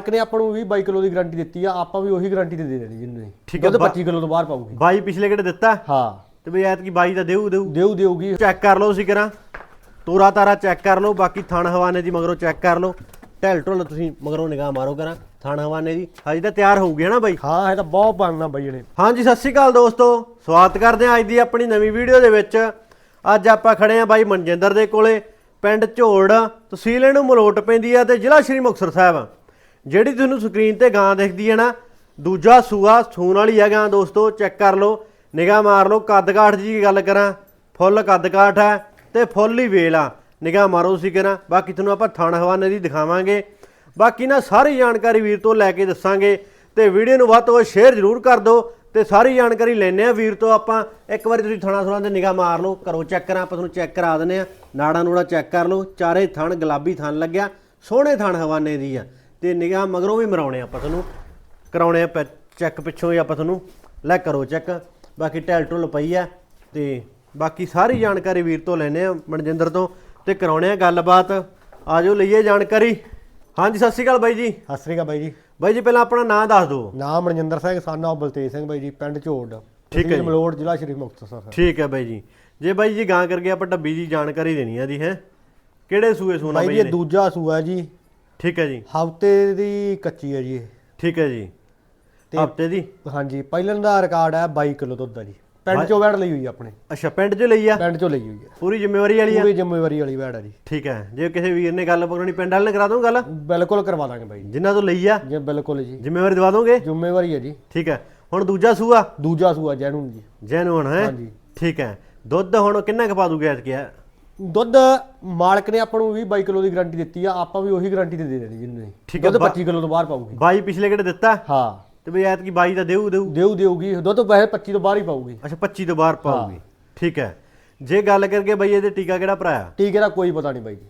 ਇੱਕ ਨੇ ਆਪਾਂ ਨੂੰ 20 22 ਕਿਲੋ ਦੀ ਗਾਰੰਟੀ ਦਿੱਤੀ ਆ ਆਪਾਂ ਵੀ ਉਹੀ ਗਾਰੰਟੀ ਦੇ ਦੇਣੀ ਜਿੰਨੇ ਠੀਕ ਆ, ਦੁੱਧ ਬਾ- 25 ਕਿਲੋ ਤੋਂ ਬਾਹਰ ਪਾਊਗੀ। ਬਾਈ ਪਿਛਲੇ ਕਿਹੜੇ ਦਿੱਤਾ? ਹਾਂ। ਤੇ ਬਈ ਐਤਕੀ ਬਾਈ ਦਾ ਦੇਊ ਦੇਊ। ਦੇਊ ਦੇਊਗੀ। ਚੈੱਕ ਕਰ ਲਓ ਤੁਸੀਂ ਕਰਾਂ। ਤੋਰਾ ਤਾਰਾ ਚੈੱਕ ਕਰ ਲਓ ਬਾਕੀ ਥਣ ਹਵਾਨੇ ਦੀ ਮਗਰੋਂ ਚੈੱਕ ਕਰ ਲਓ। ਢਿੱਲ ਢੁੱਲ ਤੁਸੀਂ ਮਗਰੋਂ ਨਿਗਾਹ ਮਾਰੋ ਕਰਾਂ ਥਣ ਹਵਾਨੇ ਦੀ। ਹਜੇ ਤਾਂ ਤਿਆਰ ਹੋਊਗੀ ਹਨਾ ਬਾਈ? ਹਾਂ ਇਹ ਤਾਂ ਬਹੁਤ ਬਣਨਾ ਬਾਈ ਇਹਨੇ। ਹਾਂਜੀ ਸਤਿ ਸ਼੍ਰੀ ਅਕਾਲ ਦੋਸਤੋ। ਸਵਾਗਤ ਕਰਦੇ ਹਾਂ ਅੱਜ ਦੀ ਆਪਣੀ ਨਵੀਂ ਵੀਡੀਓ ਦੇ ਵਿੱਚ। ਅੱਜ ਆਪਾਂ ਖੜੇ ਹਾਂ ਬਾਈ ਮਨਜਿੰਦਰ ਦੇ ਕੋਲੇ ਪਿੰਡ ਝੋੜ ਤਹਿਸੀਲ ਇਹਨੂੰ ਮਲੋਟ ਪੈਂਦੀ ਆ ਤੇ ਜ਼ਿਲ੍ਹਾ ਸ਼੍ਰੀ ਮੁਕਤਸਰ ਸਾਹਿਬ। ਜਿਹੜੀ ਤੁਹਾਨੂੰ ਸਕਰੀਨ ਤੇ ਗਾਂ ਦਿਖਦੀ ਹੈ ਨਾ, ਦੂਜਾ ਸੂਆ ਸੂਣ ਵਾਲੀ ਆ ਗਾਂ ਦੋਸਤੋ, ਚੈੱਕ ਕਰ ਲਓ, ਨਿਗਾਹ ਮਾਰ ਲਓ ਕੱਦ ਕਾਠ ਜੀ ਦੀ ਗੱਲ ਕਰਾਂ, ਫੁੱਲ ਕੱਦ ਕਾਠ ਹੈ ਤੇ ਫੁੱਲ ਹੀ ਵੇਲ ਆ। ਨਿਗਾਹ ਮਾਰੋ ਤੁਸੀਂ ਕਰਾਂ ਬਾਕੀ ਤੁਹਾਨੂੰ ਆਪਾਂ ਥਣ ਹਵਾਨੇ ਦੀ ਦਿਖਾਵਾਂਗੇ। ਬਾਕੀ ਨਾ ਸਾਰੀ ਜਾਣਕਾਰੀ ਵੀਰ ਤੋਂ ਲੈ ਕੇ ਦੱਸਾਂਗੇ ਤੇ ਵੀਡੀਓ ਨੂੰ ਵੱਧ ਤੋਂ ਵੱਧ ਸ਼ੇਅਰ ਜ਼ਰੂਰ ਕਰ ਦਿਓ ਤੇ ਸਾਰੀ ਜਾਣਕਾਰੀ ਲੈਣੇ ਆ ਵੀਰ ਤੋਂ ਆਪਾਂ। ਇੱਕ ਵਾਰੀ ਤੁਸੀਂ ਥਣਾ ਥਣਾ ਤੇ ਨਿਗਾਹ ਮਾਰ ਲਓ, ਕਰੋ ਚੈੱਕ ਕਰਾਂ, ਆਪਾਂ ਤੁਹਾਨੂੰ ਚੈੱਕ ਕਰਾ ਦਿੰਦੇ ਆ ਨਾੜਾ ਨੂੜਾ ਚੈੱਕ ਕਰ ਲਓ, ਚਾਰੇ ਥਣ ਗੁਲਾਬੀ ਥਣ ਲੱਗਿਆ, ਸੋਹਣੇ ਥਣ ਹਵਾਨੇ ਦੀ ਆ। ਤੇ ਨਿਗਾਹ ਮਗਰੋਂ ਵੀ ਮਰਾਉਣੇ ਆਪਾਂ ਤੁਹਾਨੂੰ। ਕਰਾਉਣੇ ਆ ਚੈੱਕ ਪਿੱਛੋਂ ਹੀ ਆਪਾਂ ਤੁਹਾਨੂੰ ਲੈ ਕਰੋ ਚੈੱਕ। ਬਾਕੀ ਟੈਲ ਟੁੱਲ ਪਈ ਆ ਤੇ ਬਾਕੀ ਸਾਰੀ ਜਾਣਕਾਰੀ ਵੀਰ ਤੋਂ ਲੈਣੇ ਆ ਮਨਜਿੰਦਰ ਤੋਂ ਤੇ ਕਰਾਉਣੇ ਆ ਗੱਲਬਾਤ। ਆਜੋ ਲਈਏ ਜਾਣਕਾਰੀ। ਹਾਂਜੀ ਸਤਿ ਸ਼੍ਰੀ ਅਕਾਲ ਬਾਈ ਜੀ। ਸਤਿ ਸ੍ਰੀ ਅਕਾਲ ਬਾਈ ਜੀ। ਬਾਈ ਜੀ ਪਹਿਲਾਂ ਆਪਣਾ ਨਾਂ ਦੱਸ ਦਿਓ। ਨਾਮ ਮਨਜਿੰਦਰ ਸਿੰਘ ਸਾਨਾ ਬਲਤੇਜ ਸਿੰਘ ਬਾਈ ਜੀ ਪਿੰਡ ਝੋੜ ਠੀਕ ਹੈ ਤਹਿਸੀਲ ਜੀ। ਮਲੋਟ ਜ਼ਿਲ੍ਹਾ ਸ਼੍ਰੀ ਮੁਕਤਸਰ ਠੀਕ ਹੈ ਬਾਈ ਜੀ। ਜੇ ਬਾਈ ਜੀ ਗਾਂ ਕਰਕੇ ਆਪਾਂ ਡੱਬੀ ਦੀ ਜਾਣਕਾਰੀ ਦੇਣੀ ਆ ਦੀ ਹੈ? ਕਿਹੜੇ ਸੂਏ ਸੋਨਾ ਬਾਈ ਬਾਈ ਜੀ ਇਹ ਨੇ? ਦੂਜਾ ਸੂਆ ਜੀ। ਠੀਕ ਹੈ ਜੀ। ਹਫ਼ਤੇ ਦੀ ਕੱਚੀ ਹੈ ਜੀ ਇਹ। ਠੀਕ ਹੈ ਜੀ। ਤੇ- ਹਫ਼ਤੇ ਦੀ? ਹਾਂਜੀ ਪਹਿਲਾਂ ਦਾ ਰਿਕਾਰਡ ਹੈ 22 ਕਿਲੋ ਦੁੱਧ ਦਾ ਜੀ। ਪਿੰਡ ਚੋਂ ਵੈੜ ਲਈ ਹੋਈ ਆ ਆਪਣੇ। ਅੱਛਾ ਪਿੰਡ 'ਚ ਲਈ ਆ? ਪਿੰਡ ਚੋਂ ਲਈ ਹੋਈ ਹੈ ਪੂਰੀ ਜ਼ਿੰਮੇਵਾਰੀ ਵਾਲੀ ਆ? ਪੂਰੀ ਜ਼ਿੰਮੇਵਾਰੀ ਵਾਲੀ ਵੈੜ ਆ ਜੀ। ਠੀਕ ਹੈ। ਜੇ ਕਿਸੇ ਵੀਰ ਨੇ ਗੱਲ ਪਕੜਨੀ ਪਿੰਡ ਵਾਲੇ ਨੇ ਕਰਾ ਦੋ ਗੱਲ? ਬਿਲਕੁਲ ਕਰਵਾ ਦਾਂਗੇ ਬਾਈ ਜੀ। ਜਿਨ੍ਹਾਂ ਤੋਂ ਲਈ ਆ? ਜੀ ਬਿਲਕੁਲ ਜੀ। ਜ਼ਿੰਮੇਵਾਰੀ ਦਵਾ ਦੋਗੇ ਜ਼ਿੰਮੇਵਾਰੀ ਹੈ ਜੀ। ਠੀਕ ਹੈ। ਹੁਣ ਦੂਜਾ ਸੂਆ? ਦੂਜਾ ਸੂਆ ਜੈਨੂਨ ਜੀ। ਜੈਨੂਨ ਹੈ। ਹਾਂਜੀ। ਠੀਕ ਹੈ। ਦੁੱਧ ਹੁਣ ਕਿੰਨਾ ਕੁ ਪਾ ਦੂਗੇ ਐਤਕੀ? ਆ ਦੁੱਧ ਮਾਲਕ ਨੇ ਆਪਾਂ ਨੂੰ 20 22 ਕਿਲੋ ਦੀ ਗਾਰੰਟੀ ਦਿੱਤੀ ਆ ਆਪਾਂ ਵੀ ਉਹੀ ਗਾਰੰਟੀ ਤੇ ਦੇ ਦੇਣੀ ਜਿੰਨੇ ਠੀਕ ਹੈ, ਦੁੱਧ ਬਾ- 25 ਕਿਲੋ ਤੋਂ ਬਾਹਰ ਪਾਊਗੀ। ਬਾਈ ਪਿਛਲੇ ਕਿਹੜੇ ਦਿੱਤਾ? ਹਾਂ। ਤੇ ਬਈ ਐਤਕੀ ਬਾਈ ਦਾ ਦੇਊ ਦੇਊ। ਦੇਊ ਦੇਊਗੀ। ਦੁੱਧ ਵੈਸੇ 25 ਤੋਂ ਬਾਹਰ ਹੀ ਪਾਊਗੀ। ਅੱਛਾ 25 ਤੋਂ ਬਾਹਰ ਪਾਊਗੀ। ਠੀਕ ਹੈ। ਜੇ ਗੱਲ ਕਰਕੇ ਬਈ ਇਹਦੇ ਟੀਕਾ ਕਿਹੜਾ ਭਰਾਇਆ ਟੀਕੇ ਦਾ ਕੋਈ ਪਤਾ ਨਹੀਂ ਬਾਈ ਜੀ।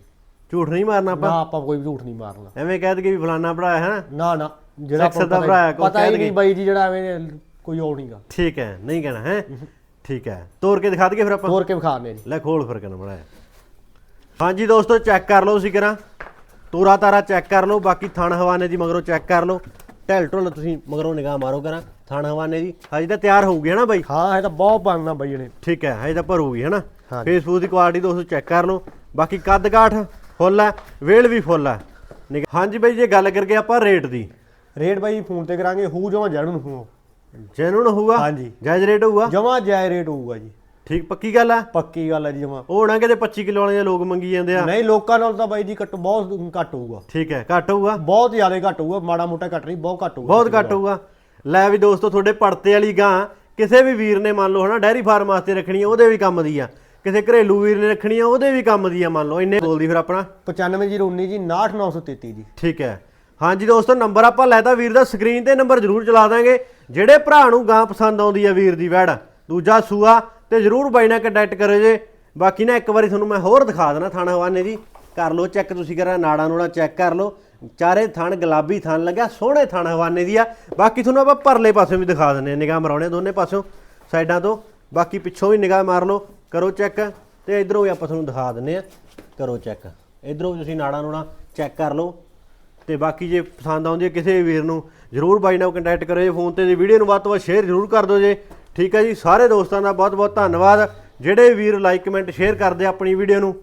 ਝੂਠ ਨਹੀਂ ਮਾਰਨਾ ਨਾ ਆਪਾਂ ਆਪਾਂ ਕੋਈ ਝੂਠ ਨਹੀਂ ਮਾਰਨਾ। ਐਵੇਂ ਕਹਿ ਦਗੇ ਵੀ ਫਲਾਨਾ ਭਰਾਇਆ ਹੈ ਨਾ ਨਾ। ਜਿਹੜਾ ਆਪਾਂ ਦਾ ਕੋਈ ਪਤਾ ਹੀ ਨਹੀਂ ਬਾਈ ਜੀ ਜਿਹੜਾ ਐਵੇਂ ਕੋਈ ਉਹ ਨਹੀਂਗਾ। ਠੀਕ ਹੈ ਨਹੀਂ ਕਹਿਣਾ ਹੈ? ਠੀਕ ਹੈ। ਤੋੜ ਕੇ ਦਿਖਾ ਦਈਏ ਫਿਰ ਆਪਾਂ। ਤੋਰ ਕੇ ਵਿਖਾਣੇ ਲੈ ਖੋਲ ਫਿਰ ਕਿਨ ਬਣਾਇਆ ਹਾਂਜੀ ਦੋਸਤੋ ਚੈੱਕ ਕਰ ਲਓ ਤੁਸੀਂ ਕਰਾਂ ਤੋਰਾ ਤਾਰਾ ਚੈੱਕ ਕਰ ਲਓ ਬਾਕੀ ਥਣ ਹਵਾਨੇ ਦੀ ਮਗਰੋਂ ਚੈੱਕ ਕਰ ਲਓ। ਢਿੱਲ ਢੁੱਲ ਤੁਸੀਂ ਮਗਰੋਂ ਨਿਗਾਹ ਮਾਰੋ ਕਰਾਂ ਥਣ ਹਵਾਨੇ ਦੀ। ਹਜੇ ਤਾਂ ਤਿਆਰ ਹੋਊਗੀ ਹੈ ਨਾ ਬਾਈ? ਹਾਂ ਇਹ ਤਾਂ ਬਹੁਤ ਬਣਨਾ ਬਾਈ ਇਹਨੇ ਠੀਕ ਹੈ ਹਜੇ ਤਾਂ ਭਰੂਗੀ ਹੈ ਨਾ। ਫੇਸਬੁੱਕ ਦੀ ਕੁਆਲਿਟੀ ਦੋਸਤੋ ਚੈੱਕ ਕਰ ਲਓ। ਬਾਕੀ ਕੱਦ ਕਾਠ ਫੁੱਲ ਹੈ ਵੇਲ ਵੀ ਫੁੱਲ ਹੈ। ਹਾਂਜੀ ਬਾਈ ਜੇ ਗੱਲ ਕਰਕੇ ਆਪਾਂ ਰੇਟ ਦੀ। ਰੇਟ ਬਾਈ ਫੋਨ ਤੇ ਕਰਾਂਗੇ ਹੂ ਜਮਾ ਜੈਨੂਨ ਹੂ ਜੈਨੂਨ ਹੋਊਗਾ? ਹਾਂਜੀ। ਜਾਇਜ਼ ਰੇਟ ਹੋਊਗਾ? ਜਮਾ ਜਾਇ ਰੇਟ ਹੋਊਗਾ ਜੀ। ਠੀਕ ਪੱਕੀ ਗੱਲ ਹੈ ਪੱਕੀ ਗੱਲ ਹੈ ਜੀ ਜਮਾ। ਉਹ ਨਾ ਕਿਤੇ 25 ਕਿਲੋ ਵਾਲੇ ਲੋਕ ਮੰਗੀ ਜਾਂਦੇ ਆ। ਨਹੀਂ ਲੋਕਾਂ ਨਾਲ ਤਾਂ ਬਾਈ ਜੀ ਘੱਟ ਬਹੁਤ ਘੱਟ ਹੋਊਗਾ। ਠੀਕ ਹੈ ਘੱਟ ਹੋਊਗਾ? ਬਹੁਤ ਜ਼ਿਆਦਾ ਘੱਟ ਹੋਊਗਾ ਮਾੜਾ ਮੋਟਾ ਘੱਟ ਨਹੀਂ ਬਹੁਤ ਘੱਟ ਹੋਊਗਾ। ਬਹੁਤ ਘੱਟ ਹੋਊਗਾ। ਲੈ ਵੀ ਦੋਸਤੋ ਤੁਹਾਡੇ ਪੜਤੇ ਵਾਲੀ ਗਾਂ ਕਿਸੇ ਵੀ ਵੀਰ ਨੇ ਮੰਨ ਲਓ ਹਨਾ ਡੈਰੀ ਫਾਰਮ ਵਾਸਤੇ ਰੱਖਣੀ ਆ ਉਹਦੇ ਵੀ ਕੰਮ ਦੀ ਆ। ਕਿਸੇ ਘਰੇਲੂ ਵੀਰ ਨੇ ਰੱਖਣੀ ਆ ਉਹਦੇ ਵੀ ਕੰਮ ਦੀ ਆ ਮੰਨ ਲਓ ਇੰਨੇ ਬੋਲਦੀ ਫਿਰ ਆਪਣਾ। 95019 ਜੀ 69933 ਜੀ। ਠੀਕ ਹੈ। ਹਾਂਜੀ ਦੋਸਤੋ ਨੰਬਰ ਆਪਾਂ ਲੈਤਾ ਵੀਰ ਦਾ ਸਕਰੀਨ ਤੇ ਨੰਬਰ ਜ਼ਰੂਰ ਚਲਾ ਦਾਂਗੇ। ਜਿਹੜੇ ਭਰਾ ਨੂੰ ਗਾਂ ਪਸੰਦ ਆਉਂਦੀ ਆ ਵੀਰ ਦੀ ਵੈੜ। ਦੂਜਾ ਸੂਆ ਤੇ ਜ਼ਰੂਰ ਬਾਈ ਨਾਲ ਕੰਟੈਕਟ ਕਰਿਓ ਜੇ। ਬਾਕੀ ਨਾ ਇੱਕ ਵਾਰੀ ਤੁਹਾਨੂੰ ਮੈਂ ਹੋਰ ਦਿਖਾ ਦੇਣਾ ਥਾਣਾ ਹਵਾਨੇ ਦੀ। ਕਰ ਲਓ ਚੈੱਕ ਤੁਸੀਂ ਕਰਾਂ ਨਾੜਾ ਨੂੜਾ ਚੈੱਕ ਕਰ ਲਓ। ਚਾਰੇ ਥਣ ਗੁਲਾਬੀ ਥਣ ਲੱਗਿਆ, ਸੋਹਣੇ ਥਣ ਹਵਾਨੇ ਦੀ ਆ। ਬਾਕੀ ਤੁਹਾਨੂੰ ਆਪਾਂ ਪਰਲੇ ਪਾਸੇ ਵੀ ਦਿਖਾ ਦਿੰਨੇ ਆ ਨਿਗਾਹ ਮਰਾਉਣੇ ਦੋਨੇ ਪਾਸਿਓਂ, ਸਾਈਡਾਂ ਤੋਂ। ਬਾਕੀ ਪਿੱਛੋਂ ਵੀ ਨਿਗਾਹ ਮਾਰ ਲਓ, ਕਰੋ ਚੈੱਕ ਤੇ ਇਧਰੋਂ ਵੀ ਆਪਾਂ ਤੁਹਾਨੂੰ ਦਿਖਾ ਦਿੰਨੇ ਆ ਕਰੋ ਚੈੱਕ ਇਧਰੋਂ ਵੀ ਤੁਸੀਂ ਨਾੜਾ ਨੂੜਾ ਚੈੱਕ ਕਰ ਲਓ। ਤੇ ਬਾਕੀ ਜੇ ਪਸੰਦ ਆਉਂਦੀ ਹੈ ਕਿਸੇ ਵੀਰ ਨੂੰ, ਜਰੂਰ ਬਾਈ ਨਾਲ ਕੰਟੈਕਟ ਕਰੋ ਜੇ। ਫੋਨ ਤੇ ਜੇ ਵੀਡੀਓ ਨੂੰ ਵੱਧ ਤੋਂ ਵੱਧ ਸ਼ੇਅਰ ਜਰੂਰ ਕਰ ਦਿਓ ਜੇ। ਠੀਕ ਹੈ ਜੀ, ਸਾਰੇ ਦੋਸਤਾਂ ਦਾ ਬਹੁਤ ਬਹੁਤ ਧੰਨਵਾਦ। ਜਿਹੜੇ ਵੀਰ ਲਾਈਕ ਕਮੈਂਟ ਸ਼ੇਅਰ ਕਰਦੇ ਆਪਣੀ ਵੀਡੀਓ ਨੂੰ